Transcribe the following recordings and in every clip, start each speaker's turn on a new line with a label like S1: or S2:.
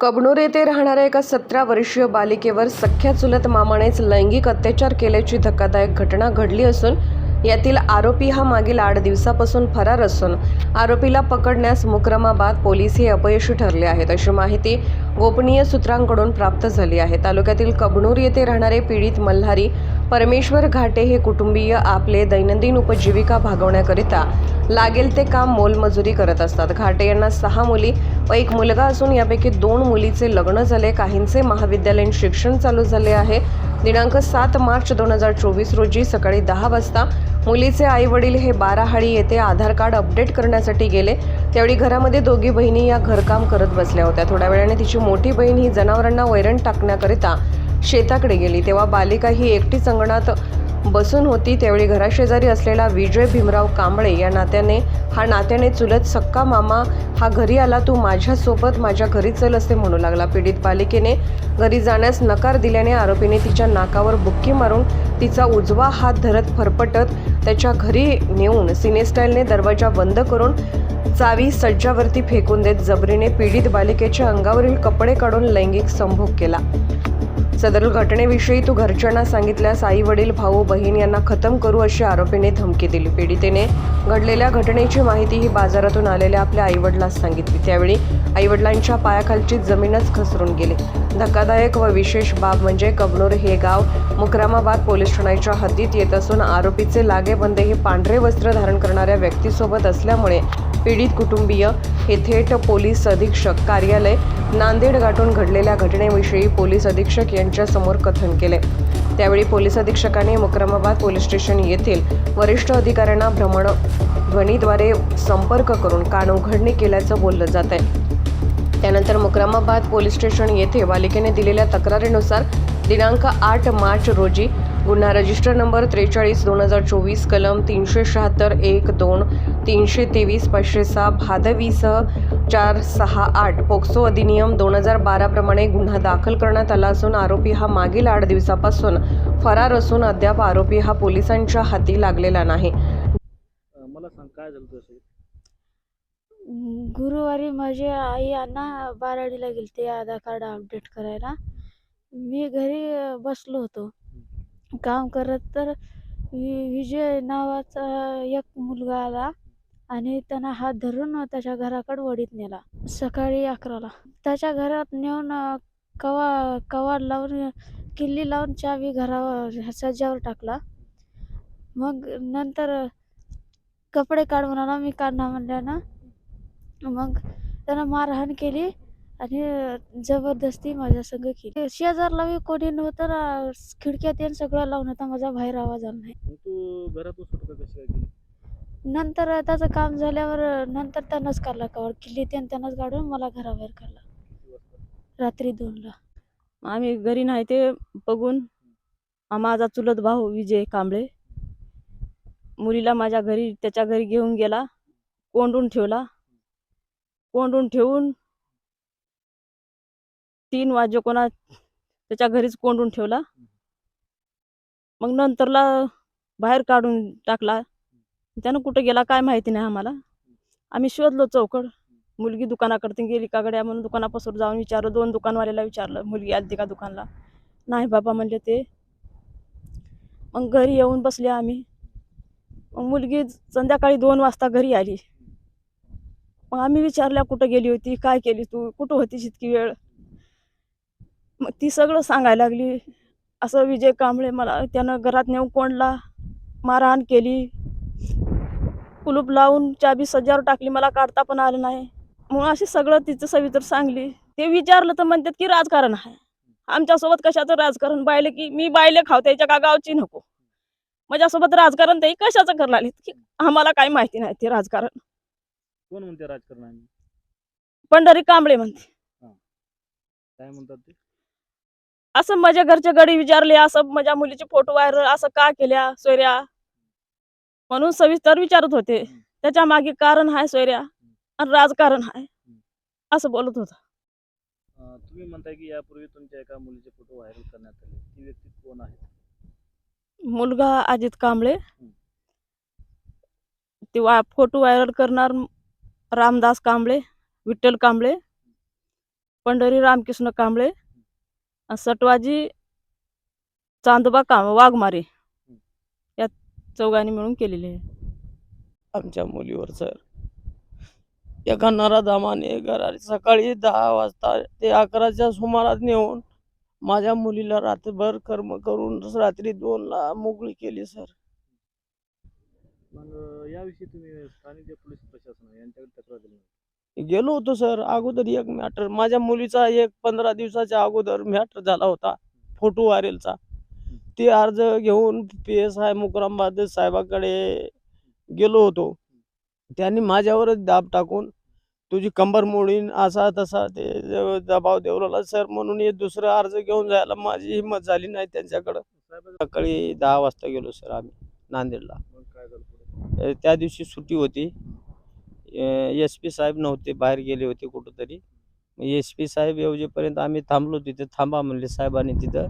S1: कबनूर येथे राहणाऱ्या एका सतरा वर्षीय बालिकेवर सख्या चुलत मामानेच लैंगिक अत्याचार केल्याची धक्कादायक घटना घडली असून यातील आरोपी हा मागील आठ दिवसापासून फरार असून आरोपीला पकडण्यास मुक्रमाबाद पोलीस हे अपयशी ठरले आहेत अशी माहिती गोपनीय सूत्रांकडून प्राप्त झाली आहे. तालुक्यातील कबनूर येथे राहणारे पीडित मल्हारी परमेश्वर घाटे हे कुटुंबीय आपले दैनंदिन उपजीविका भागवण्याकरिता लागेल ते काम मोलमजुरी करत असतात. घाटे यांना सहा मुली व एक मुलगा असून यापैकी दोन मुलीचे लग्न झाले. काहींचे महाविद्यालयीन शिक्षण चालू झाले आहे. दिनांक सात मार्च दोन हजार चोवीस रोजी सकाळी दहा वाजता मुलीचे आई वडील हे बाराहाळी येथे आधार कार्ड अपडेट करण्यासाठी गेले. त्यावेळी घरामध्ये दोघी बहिणी या घरकाम करत बसल्या होत्या. थोड्या वेळाने तिची मोठी बहीण ही जनावरांना वैरण टाकण्याकरिता शेताकडे गेली. तेव्हा बालिका ही एकटीच अंगणात बसून होती. त्यावेळी घराशेजारी असलेला विजय भीमराव कांबळे या नात्याने हा नात्याने चुलत सक्का मामा हा घरी आला तू माझ्यासोबत माझ्या घरी चल असे म्हणू लागला. पीडित बालिकेने घरी जाण्यास नकार दिल्याने आरोपीने तिच्या नाकावर बुक्की मारून तिचा उजवा हात धरत फरफटत त्याच्या घरी नेऊन सिनेस्टाईलने दरवाजा बंद करून चावी सज्जावरती फेकून देत जबरीने पीडित बालिकेच्या अंगावरील कपडे काढून लैंगिक संभोग केला. सदर घटनेविषयी तू घरच्यांना सांगितल्यास आई वडील भाऊ बहीण यांना खतम करू अशी आरोपीने धमकी दिली. पीडितेने घडलेल्या घटनेची माहिती ही बाजारातून आलेल्या आपल्या आईवडिलांस सांगितली. त्यावेळी आईवडिलांच्या पायाखालची जमीनच खसरून गेली. धक्कादायक व विशेष बाब म्हणजे कबनूर हे गाव मुक्रामाबाद पोलीस ठाण्याच्या हद्दीत येत असून आरोपीचे लागेबंदे हे पांढरे वस्त्र धारण करणाऱ्या व्यक्तीसोबत असल्यामुळे पीडित कुटुंबीय हे थेट पोलीस अधीक्षक कार्यालय नांदेड गाठून घडलेल्या घटनेविषयी पोलीस अधीक्षक यांच्यासमोर कथन केले. त्यावेळी पोलीस अधीक्षकाने मुक्रमाबाद पोलीस स्टेशन येथील वरिष्ठ अधिकाऱ्यांना भ्रमणध्वनीद्वारे संपर्क करून कान उघडणी केल्याचं बोललं जात आहे. त्यानंतर मुक्रामाबाद पोलीस स्टेशन येथे पालिकेने दिलेल्या तक्रारीनुसार दिनांक आठ मार्च रोजी गुन्हा रजिस्टर नंबर त्रेचाळीस दोन हजार चोवीस कलम तीनशे शहात्तर एक दोन तीनशे तेवीस पाचशे सहा भादवीसह चार सहा आठ पोक्सो अधिनियम दोन हजार बाराप्रमाणे गुन्हा दाखल करण्यात आला असून आरोपी हा मागील आठ दिवसापासून फरार असून अद्याप आरोपी हा पोलिसांच्या हाती लागलेला नाही.
S2: मला सांग काय झालं तसं
S3: गुरुवारी माझी आई अण्णा बाराडीला गेलते आधार कार्ड अपडेट करायला. मी घरी बसलो होतो. काम करत तर वि विजय नावाचा एक मुलगा आला आणि त्यानं हात धरून त्याच्या घराकडे वडीत नेला. सकाळी अकराला. त्याच्या घरात नेऊन कवा कवा कवाड लावून किल्ली लावून चावी घरावर सज्जावर टाकला. मग नंतर कपडे काढ म्हणाला मी काढणार म्हणल्यानं मग त्यानं मारहाण केली. आणि जबरदस्ती माझ्या संग केली. शेजारला बी कोणी नव्हतं ना खिडक्यात येऊन सगळं लावून होता माझा बाहेर आवाज आला नाही.
S2: मग तू घरातून सुटका कशी काय केली
S3: नंतर त्याचं काम झाल्यावर नंतर त्यानंच काढला कवर किल्ली त्यानं त्यानंच काढून मला घराबाहेर काढला.
S2: किती वाजता?
S3: रात्री दोनला.
S4: आम्ही घरी नाही ते बघून माझा चुलत भाऊ विजय कांबळे मुलीला माझ्या घरी त्याच्या घरी घेऊन गेला कोंडून ठेवला. कोंडून ठेवून तीन वाजे कोणा त्याच्या घरीच कोंडून ठेवला. मग नंतरला बाहेर काढून टाकला. त्यानं कुठं गेला काय माहिती नाही आम्हाला. आम्ही शोधलो चौकड. मुलगी दुकानाकडे गेली का गड्या म्हणून दुकानापासून जाऊन विचारलं. दोन दुकानवाल्याला विचारलं मुलगी आली का दुकानला? नाही बाबा म्हणले ते. मग घरी येऊन बसले आम्ही. मग मुलगी संध्याकाळी दोन वाजता घरी आली. मग आम्ही विचारल्या कुठं गेली होती? काय केली तू? कुठं होतीस इतकी वेळ? मग ती सगळं सांगायला लागली. असं विजय कांबळे मला त्यानं घरात नेऊन कोंडला मारहाण केली. कुलूप लावून चाबी सज्जावर टाकली मला काढता पण आलं नाही. मग असे सगळं तिचं सवितर सांगली. ते विचारलं तर म्हणतात की राजकारण आहे. आमच्यासोबत कशाचं राजकारण? बायले की मी बायले खाव त्याच्या का गावची नको? माझ्यासोबत राजकारण ते कशाचं करायला लागले? की आम्हाला काही माहिती नाही ते राजकारण.
S2: कोण म्हणते राजकारण
S4: पंढरी कांबळे म्हणते.
S2: काय म्हणतात ते?
S4: असं माझ्या घरच्या गडी विचारले असं माझ्या मुलीचे फोटो व्हायरल असं का केल्या सोयऱ्या? म्हणून सविस्तर विचारत होते. त्याच्यामागे कारण आहे सोयऱ्या आणि राजकारण आहे असं बोलत होता.
S2: तुम्ही म्हणताय की यापूर्वी तुमच्या एका मुलीचे फोटो व्हायरल करण्यात आले. ती व्यक्ती कोण आहे?
S4: मुलगा अजित कांबळे. ते वा फोटो व्हायरल करणार रामदास कांबळे विठ्ठल कांबळे पंढरी रामकृष्ण कांबळे सटवाजी चांदोबा काम वाघमारे या चौघांनी मिळून केलेली आहे.
S5: आमच्या मुलीवर सर. एका नराधामाने घरा सकाळी दहा वाजता ते अकराच्या सुमारास नेऊन माझ्या मुलीला रात्रभर कर्म करून रात्री दोनला मोकळी केली सर.
S2: मग याविषयी तुम्ही स्थानिक जे पोलीस प्रशासन आहे यांच्याकडे तक्रार दिली?
S5: गेलो होतो सर अगोदर एक मॅटर माझ्या मुलीचा एक पंधरा दिवसाच्या अगोदर मॅटर झाला होता फोटो व्हायरलचा. ते अर्ज घेऊन पी एस आय मुकरामबाद साहेबाकडे गेलो होतो. त्यांनी माझ्यावरच दाब टाकून तुझी कंबर मोडीन असा तसा ते दबाव देऊ लागला सर म्हणून हे दुसरा अर्ज घेऊन जायला माझी हिंमत झाली नाही त्यांच्याकडं. सकाळी दहा वाजता गेलो सर आम्ही नांदेडला. त्या दिवशी सुट्टी होती. एस पी साहेब नव्हते बाहेर गेले होते कुठंतरी. एस पी साहेब येऊजेपर्यंत आम्ही थांबलो तिथे थांबा म्हणले साहेबांनी तिथं.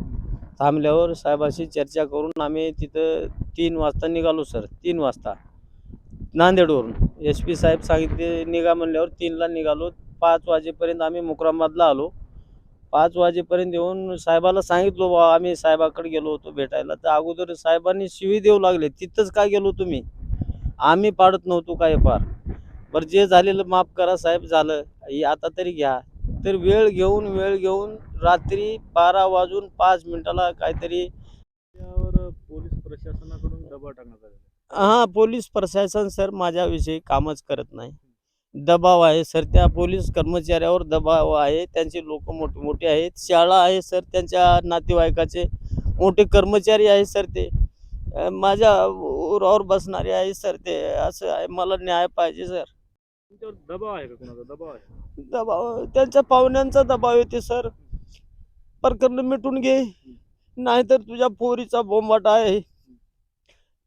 S5: थांबल्यावर साहेबाशी चर्चा करून आम्ही तिथं तीन वाजता निघालो सर. तीन वाजता. नांदेडवरून. एस पी साहेब सांगितले निघा म्हणल्यावर तीनला निघालो. पाच वाजेपर्यंत आम्ही मुकरामादला आलो. पाच वाजेपर्यंत येऊन साहेबाला सांगितलो बा आम्ही साहेबाकडे गेलो होतो भेटायला. तर अगोदर साहेबांनी शिवी देऊ लागले. तिथंच का गेलो तुम्ही? आम्ही पाडत नव्हतो काय फार. बरं जे झालेलं माफ करा साहेब झालं. हे आता तरी घ्या. तर वेळ घेऊन वेळ घेऊन रात्री बारा वाजून पाच मिनिटाला काहीतरी
S2: पोलीस प्रशासनाकडून दबाव टाकण्यात.
S5: हां पोलीस प्रशासन सर माझ्याविषयी कामच करत नाही. दबाव आहे सर. त्या पोलीस कर्मचाऱ्यावर दबाव आहे. त्यांचे लोक मोठे मोठे आहेत. शाळा आहे सर त्यांच्या नातेवाईकाचे. मोठे कर्मचारी आहे सर ते. माझ्या उरावर बसणारे आहे सर ते. असं आहे. मला न्याय पाहिजे सर.
S2: तुमच्यावर दबाव आहे का कोणाचा? दबाव आहे?
S5: दबाव त्यांच्या पाहुण्यांचा दबाव येते सर. प्रकरण मिटून घे. नाहीतर तुझ्या पोरीचा बोंबाटा आहे.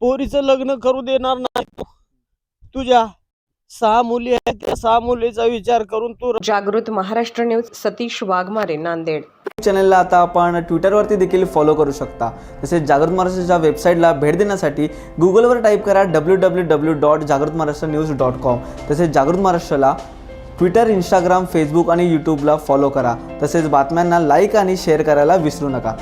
S5: पोरीचं लग्न करू देणार नाही तो. तुझ्या सहा मुली आहेत. त्या सहा मुलीचा विचार करून तू
S1: जागृत महाराष्ट्र न्यूज सतीश वाघमारे नांदेड.
S6: चॅनलला आता आपण ट्विटरवरती देखील फॉलो करू शकता. तसेच जागृत महाराष्ट्राच्या वेबसाईटला भेट देण्यासाठी गुगलवर टाईप करा डब्ल्यू डब्ल्यू डब्ल्यू डॉट जागृत महाराष्ट्र न्यूज डॉट कॉम तसेच जागृत महाराष्ट्राला ट्विटर इंस्टाग्राम फेसबुक आणि यूट्यूबला फॉलो करा. तसेच बातम्यांना लाईक आणि शेअर करायला विसरू नका.